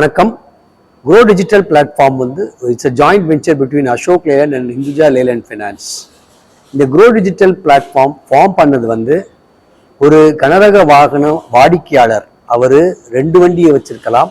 வணக்கம். Gro digital platform வந்து it's a joint venture between Ashok Leyland and Hinduja Leyland finance இந்த Gro digital platform form பண்ணது வந்து ஒரு கனரக வாகன வாடிக்கையாளர் அவர் ரெண்டு வண்டியை வச்சிருக்கலாம்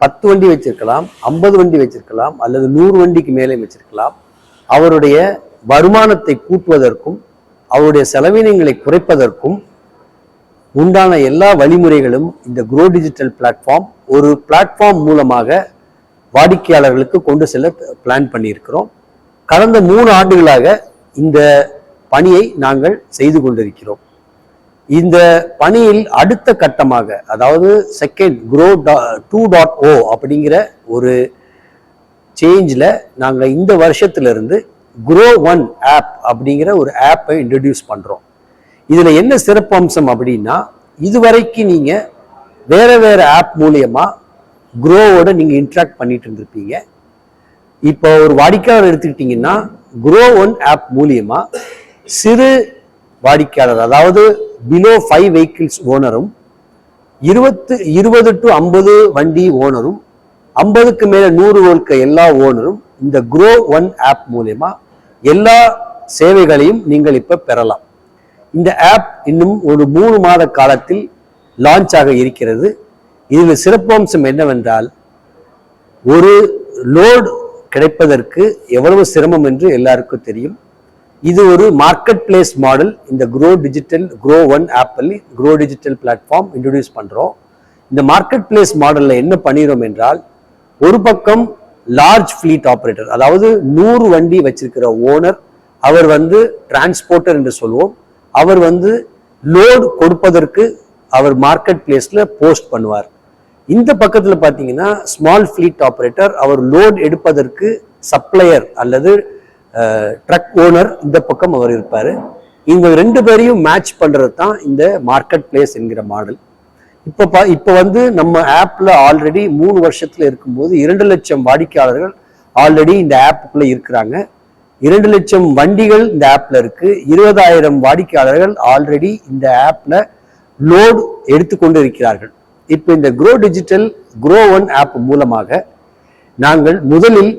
பத்து வண்டி வச்சிருக்கலாம் ஐம்பது வண்டி வச்சிருக்கலாம் அல்லது நூறு வண்டிக்கு மேலே வச்சிருக்கலாம். அவருடைய வருமானத்தை கூட்டுவதற்கும் அவருடைய செலவினங்களை குறைப்பதற்கும் உண்டான எல்லா வழிமுறைகளும் இந்த குரோ டிஜிட்டல் பிளாட்ஃபார்ம் ஒரு பிளாட்ஃபார்ம் மூலமாக வாடிக்கையாளர்களுக்கு கொண்டு செல்ல பிளான் பண்ணியிருக்கிறோம். கடந்த மூணு ஆண்டுகளாக இந்த பணியை நாங்கள் செய்து கொண்டிருக்கிறோம். இந்த பணியில் அடுத்த கட்டமாக அதாவது second Gro two dot O அப்படிங்கிற ஒரு சேஞ்சில் நாங்கள் இந்த வருஷத்திலிருந்து குரோ ஒன் ஆப் அப்படிங்கிற ஒரு ஆப்பை இன்ட்ரடியூஸ் பண்ணுறோம் இதில் என்ன சிறப்பு அம்சம் அப்படின்னா இதுவரைக்கும் நீங்கள் வேறு வேறு ஆப் மூலியமாக குரோவோட நீங்கள் இன்ட்ராக்ட் பண்ணிட்டு இருந்திருப்பீங்க இப்போ ஒரு வாடிக்கையாளர் எடுத்துக்கிட்டிங்கன்னா குரோ ஒன் ஆப் மூலியமாக சிறு வாடிக்கையாளர் அதாவது பிலோ ஃபைவ் வெஹிக்கிள்ஸ் ஓனரும் இருபத்து இருபது டு ஐம்பது வண்டி ஓனரும் ஐம்பதுக்கு மேலே நூறு இருக்க எல்லா ஓனரும் இந்த குரோ ஒன் ஆப் மூலயமா எல்லா சேவைகளையும் நீங்கள் இப்போ பெறலாம். இந்த ஆப் இன்னும் ஒரு மூணு மாத காலத்தில் லான்ச் ஆக இருக்கிறது. இதில் சிறப்பம்சம் என்னவென்றால் ஒரு லோடு கிடைப்பதற்கு எவ்வளவு சிரமம் என்று எல்லாருக்கும் தெரியும். இது ஒரு மார்க்கெட் பிளேஸ் மாடல் இந்த Gro digital Gro one apple Gro digital platform introduce பண்ணுறோம் இந்த மார்க்கெட் பிளேஸ் மாடலில் என்ன பண்ணிரோம் என்றால் ஒரு பக்கம் லார்ஜ் ஃப்ளீட் ஆப்ரேட்டர் அதாவது நூறு வண்டி வச்சிருக்கிற ஓனர் அவர் வந்து டிரான்ஸ்போர்ட்டர் என்று சொல்லுவோம் அவர் வந்து லோடு கொடுப்பதற்கு அவர் மார்க்கெட் பிளேஸில் போஸ்ட் பண்ணுவார். இந்த பக்கத்தில் பார்த்தீங்கன்னா ஸ்மால் ஃப்ளீட் ஆப்ரேட்டர் அவர் லோட் எடுப்பதற்கு சப்ளையர் அல்லது ட்ரக் ஓனர் இந்த பக்கம் அவர் இருப்பார். இவங்க ரெண்டு பேரையும் மேட்ச் பண்ணுறது தான் இந்த மார்க்கெட் பிளேஸ் என்கிற மாடல் இப்போ பா இப்போ வந்து நம்ம ஆப்பில் ஆல்ரெடி மூணு வருஷத்தில் இருக்கும்போது இரண்டு லட்சம் வாடிக்கையாளர்கள் ஆல்ரெடி இந்த ஆப்புக்குள்ளே இருக்கிறாங்க. இரண்டு லட்சம் வண்டிகள் இந்த ஆப்ல இருக்கு. இருபதாயிரம் வாடிக்கையாளர்கள் ஆல்ரெடி இந்த ஆப்ல லோடு எடுத்துக்கொண்டு இருக்கிறார்கள் இப்போ இந்த Gro digital Gro one app மூலமாக நாங்கள் முதலில்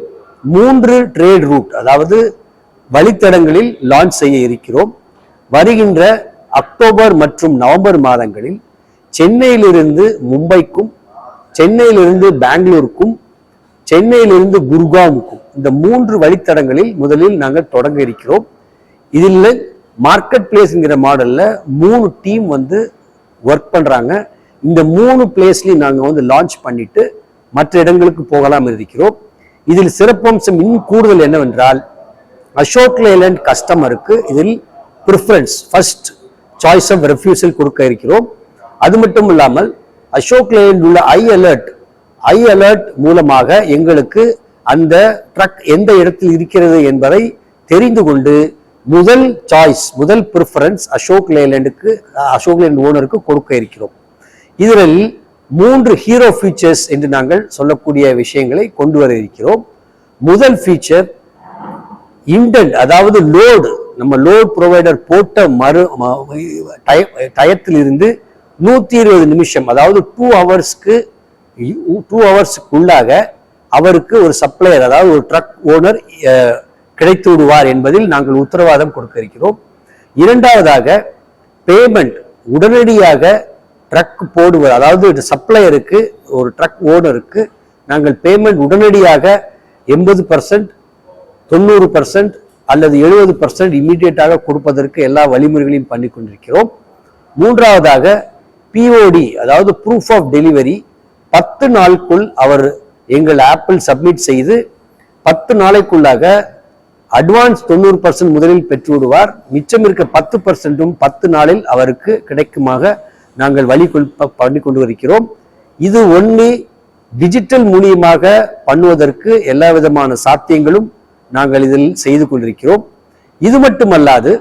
மூன்று ட்ரேட் ரூட் அதாவது வழித்தடங்களில் லான்ச் செய்ய இருக்கிறோம். வருகின்ற அக்டோபர் மற்றும் நவம்பர் மாதங்களில் சென்னையிலிருந்து மும்பைக்கும் சென்னையிலிருந்து பெங்களூருக்கும் சென்னையிலிருந்து குர்காமுக்கும் இந்த மூன்று வழித்தடங்களில் முதலில் நாங்கள் தொடங்க இருக்கிறோம். இதில் மார்க்கெட் பிளேஸ்ங்கிற மாடலில் மூணு டீம் வந்து ஒர்க் பண்ணுறாங்க இந்த மூணு பிளேஸ்லையும் நாங்கள் வந்து லான்ச் பண்ணிட்டு மற்ற இடங்களுக்கு போகலாம் இருக்கிறோம். இதில் சிறப்பம்சம் இன்னும் கூடுதல் என்னவென்றால் அசோக் லேலண்ட் கஸ்டமருக்கு இதில் preference first choice of refusal கொடுக்க இருக்கிறோம். அது மட்டும் இல்லாமல் அசோக் லேலண்ட் உள்ள ஐ அலர்ட் ஐ அலர்ட் மூலமாக எங்களுக்கு அந்த ட்ரக் எந்த இடத்தில் இருக்கிறது என்பதை தெரிந்து கொண்டு முதல் சாய்ஸ் முதல் ப்ரிஃபரன்ஸ் அசோக் லேலண்டுக்கு அசோக் லேண்ட் ஓனருக்கு கொடுக்க இருக்கிறோம். இதில் மூன்று ஹீரோ ஃபீச்சர்ஸ் என்று நாங்கள் சொல்லக்கூடிய விஷயங்களை கொண்டு வர இருக்கிறோம். முதல் ஃபீச்சர் இன்டென்ட் அதாவது லோடு நம்ம லோட் ப்ரொவைடர் போட்ட மறு டயத்திலிருந்து நூற்றி இருபது நிமிஷம் அதாவது டூ ஹவர்ஸ்க்கு டூ ஹவர்ஸ்க்குள்ளாக அவருக்கு ஒரு சப்ளையர் அதாவது ஒரு ட்ரக் ஓனர் கிடைத்து விடுவார் என்பதில் நாங்கள் உத்தரவாதம் கொடுக்க இருக்கிறோம். இரண்டாவதாக பேமெண்ட் உடனடியாக ட்ரக் போடுவது அதாவது சப்ளையருக்கு ஒரு ட்ரக் ஓனருக்கு நாங்கள் பேமெண்ட் உடனடியாக எண்பது பர்சன்ட் தொண்ணூறு பர்சன்ட் அல்லது எழுபது பர்சன்ட் இம்மிடியேட்டாக கொடுப்பதற்கு எல்லா வழிமுறைகளையும் பண்ணி கொண்டிருக்கிறோம். மூன்றாவதாக பிஓடி அதாவது ப்ரூஃப் ஆஃப் டெலிவரி பத்து நாளுக்குள் அவர் எங்கள் ஆப்பிள் சப்மிட் செய்து பத்து நாளைக்குள்ளாக அட்வான்ஸ் தொண்ணூறு பர்சன்ட் முதலில் பெற்று விடுவார் மிச்சம் இருக்க பத்து பர்சன்ட்டும் பத்து நாளில் அவருக்கு கிடைக்குமாக நாங்கள் வழி பண்ணி கொண்டு வருகிறோம் இது ஒன்று டிஜிட்டல் மூலியமாக பண்ணுவதற்கு எல்லா விதமான சாத்தியங்களும் நாங்கள் இதில் செய்து கொண்டிருக்கிறோம் இது மட்டுமல்லாது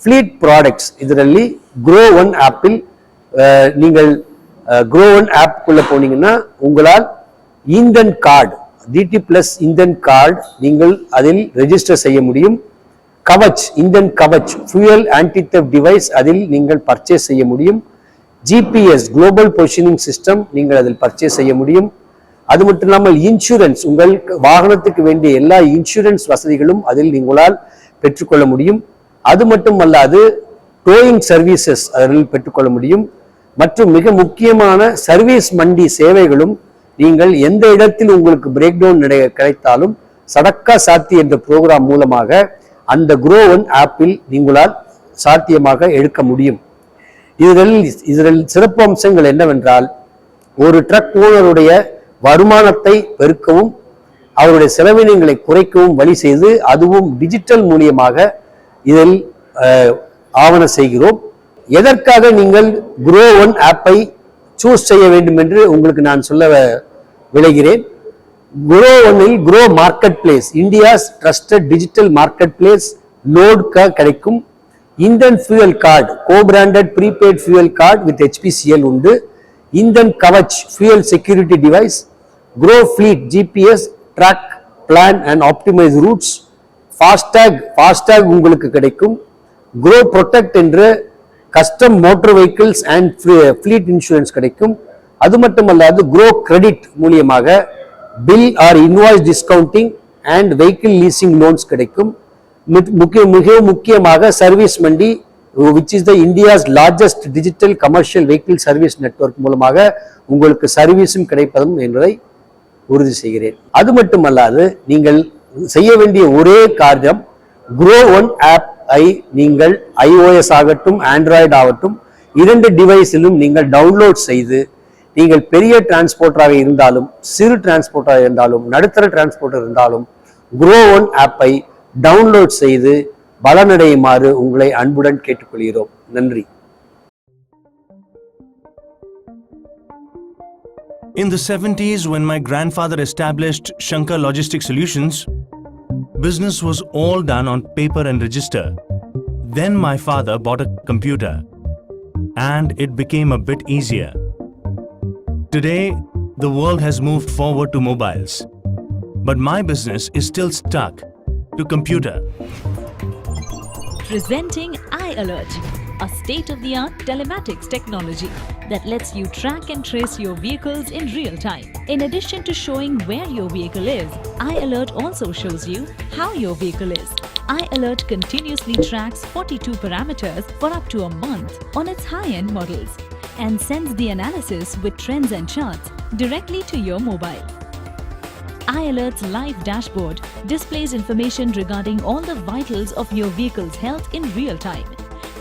ஃப்ளீட் ப்ராடக்ட்ஸ் ಇದರಲ್ಲಿ க்ரோ ஒன் ஆப்பில் நீங்கள் குரோவன் ஒன் ஆப்புக்குள்ள போனீங்கன்னா உங்களால் Indhan card D T plus Indhan card நீங்கள் அதில் ரெஜிஸ்டர் செய்ய முடியும். Kavach Indhan Kavach fuel antitheft device அதில் நீங்கள் பர்ச்சேஸ் செய்ய முடியும். ஜிபிஎஸ் குளோபல் பொசிஷனிங் சிஸ்டம் நீங்கள் அதில் பர்ச்சேஸ் செய்ய முடியும். அது மட்டும் இல்லாமல் இன்சூரன்ஸ் உங்கள் வாகனத்துக்கு வேண்டிய எல்லா இன்சூரன்ஸ் வசதிகளும் அதில் உங்களால் பெற்றுக்கொள்ள முடியும். அது மட்டுமல்லாது டோயிங் சர்வீசஸ் அதில் பெற்றுக்கொள்ள முடியும். மற்றும் மிக முக்கியமான சர்வீஸ் மண்டி சேவைகளும் நீங்கள் எந்த இடத்தில் உங்களுக்கு பிரேக் டவுன் கிடைத்தாலும் சடக்கா சாத்தி என்ற ப்ரோக்ராம் மூலமாக அந்த குரோவன் ஆப்பில் நீங்களால் சாத்தியமாக எடுக்க முடியும். இதில் இதில் சிறப்பு அம்சங்கள் என்னவென்றால் ஒரு ட்ரக் ஓனருடைய வருமானத்தை பெருக்கவும் அவருடைய செலவினங்களை குறைக்கவும் வழி செய்து அதுவும் டிஜிட்டல் மூலியமாக இதில் ஆவண செய்கிறோம். எதற்காக நீங்கள் குரோ ஒன் ஆப்பை சூஸ் செய்ய வேண்டும் என்று உங்களுக்கு நான் சொல்ல விளைகிறேன் குரோ ஒன்னில் Gro market place India's trusted digital market place load கிடைக்கும். Indhan fuel card co branded prepaid fuel card with H P C L உண்டு. Indhan Kavach fuel security device Gro fleet G P S track plan and optimise routes FASTag FASTag உங்களுக்கு கிடைக்கும். Gro protect என்று custom motor vehicles and fleet insurance கிடைக்கும். அது மட்டுமல்லாது Gro credit மூலியமாக bill or invoice discounting and vehicle leasing loans கிடைக்கும். முக்கிய மிக முக்கியமாக service mandi which is the India's largest digital commercial vehicle service network மூலமாக உங்களுக்கு சர்வீஸும் கிடைப்பதும் என்பதை உறுதி செய்கிறேன். அது மட்டுமல்லாது நீங்கள் செய்ய வேண்டிய ஒரே காரியம் குரோ ஒன் ஆப் ஐ நீங்கள் ஐஓஎஸ் ஆகட்டும் ஆண்ட்ராய்டு ஆகட்டும் இரண்டு டிவைஸிலும் நீங்கள் டவுன்லோட் செய்து நீங்கள் பெரிய டிரான்ஸ்போர்ட்டராக இருந்தாலும் சிறு டிரான்ஸ்போர்ட்டராக இருந்தாலும் நடுத்தர டிரான்ஸ்போர்ட்டர் இருந்தாலும் குரோ ஒன் ஆப்பை டவுன்லோட் செய்து பலனடையுமாறு உங்களை அன்புடன் கேட்டுக்கொள்கிறோம். நன்றி. In the 70s, when my grandfather established Shankar Logistic Solutions, business was all done on paper and register. Then my father bought a computer, and it became a bit easier. Today, the world has moved forward to mobiles, but my business is still stuck to computer. Presenting iAlert, a state of the art telematics technology that lets you track and trace your vehicles in real time. In addition to showing where your vehicle is, iAlert also shows you how your vehicle is. iAlert continuously tracks 42 parameters for up to a month on its high end models and sends the analysis with trends and charts directly to your mobile. iAlert's live dashboard displays information regarding all the vitals of your vehicle's health in real time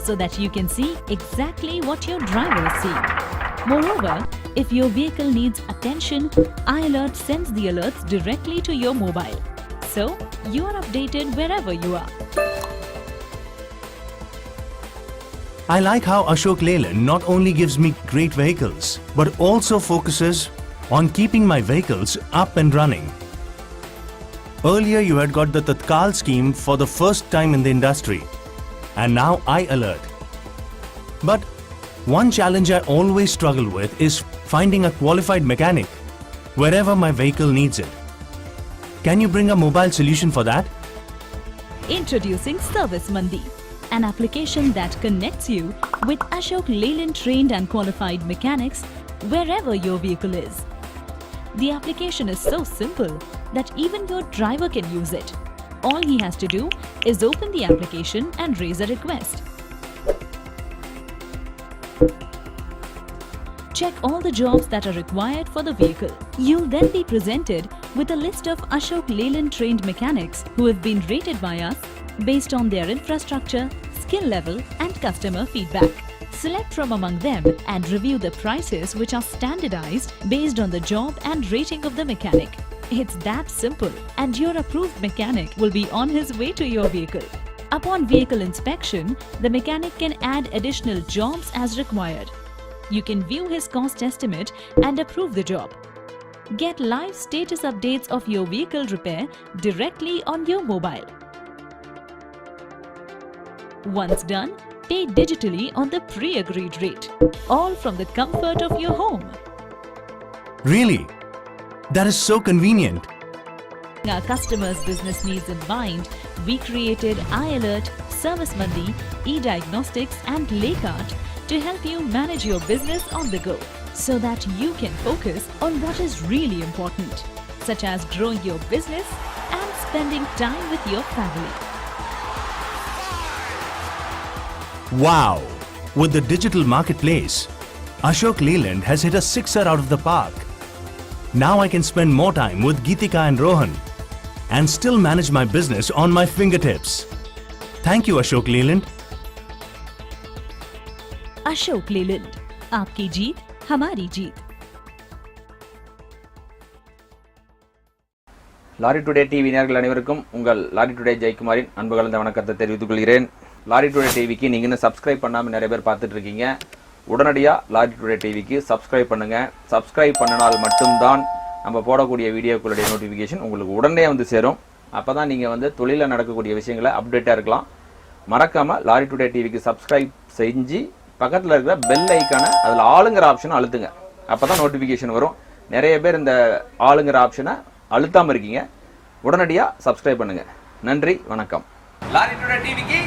so that you can see exactly what your driver is seeing. Moreover, if your vehicle needs attention, iAlert sends the alerts directly to your mobile. So, you are updated wherever you are. I like how Ashok Leyland not only gives me great vehicles, but also focuses on keeping my vehicles up and running. Earlier, you had got the Tatkal scheme for the first time in the industry, and now I alert. But one challenge I always struggle with is finding a qualified mechanic wherever my vehicle needs it. Can you bring a mobile solution for that? Introducing Service Mandi, an application that connects you with Ashok Leyland trained and qualified mechanics wherever your vehicle is. The application is so simple that even your driver can use it. All he has to do is open the application and raise a request. Check all the jobs that are required for the vehicle. You'll then be presented with a list of Ashok Leyland trained mechanics who have been rated by us based on their infrastructure, skill level, and customer feedback. Select from among them and review the prices which are standardized based on the job and rating of the mechanic. It's that simple, and your approved mechanic will be on his way to your vehicle. Upon vehicle inspection, the mechanic can add additional jobs as required. You can view his cost estimate and approve the job. Get live status updates of your vehicle repair directly on your mobile. Once done, pay digitally on the pre agreed rate, all from the comfort of your home. Really? That is so convenient. Our customers' business needs in mind, we created iAlert, Service Mandi, eDiagnostics, and Laycart to help you manage your business on the go. so that you can focus on what is really important, such as growing your business and spending time with your family. Wow! With the digital marketplace, Ashok Leland has hit a sixer out of the park. Now I can spend more time with Geetika and Rohan and still manage my business on my fingertips. Thank you, Ashok Leland. Ashok Leland, आपकी जीत हमारी जीत lorry today TV நேர்கள் அனைவருக்கும் உங்கள் lorry today ஜெயக்குமாரின் அன்பு கலந்த வணக்கத்தை தெரிவித்துக் கொள்கிறேன் லாரி டுடே டிவிக்கு நீங்கள் இன்னும் சப்ஸ்கிரைப் பண்ணாமல் நிறைய பேர் பார்த்துட்டு இருக்கீங்க உடனடியாக லாரி டுடே டிவிக்கு சப்ஸ்கிரைப் பண்ணுங்கள் சப்ஸ்கிரைப் பண்ணினால் மட்டும்தான் நம்ம போடக்கூடிய வீடியோக்களுடைய நோட்டிஃபிகேஷன் உங்களுக்கு உடனே வந்து சேரும். அப்போ தான் நீங்கள் வந்து தொழிலில் நடக்கக்கூடிய விஷயங்களை அப்டேட்டாக இருக்கலாம். மறக்காமல் லாரி டுடே டிவிக்கு சப்ஸ்கிரைப் செஞ்சு பக்கத்தில் இருக்கிற பெல் ஐக்கானை அதில் ஆளுங்கிற ஆப்ஷனை அழுத்துங்க. அப்போ தான் நோட்டிஃபிகேஷன் வரும். நிறைய பேர் இந்த ஆளுங்கிற ஆப்ஷனை அழுத்தாமல் இருக்கீங்க. உடனடியாக சப்ஸ்கிரைப் பண்ணுங்கள் நன்றி வணக்கம். லாரி டுடே டிவிக்கு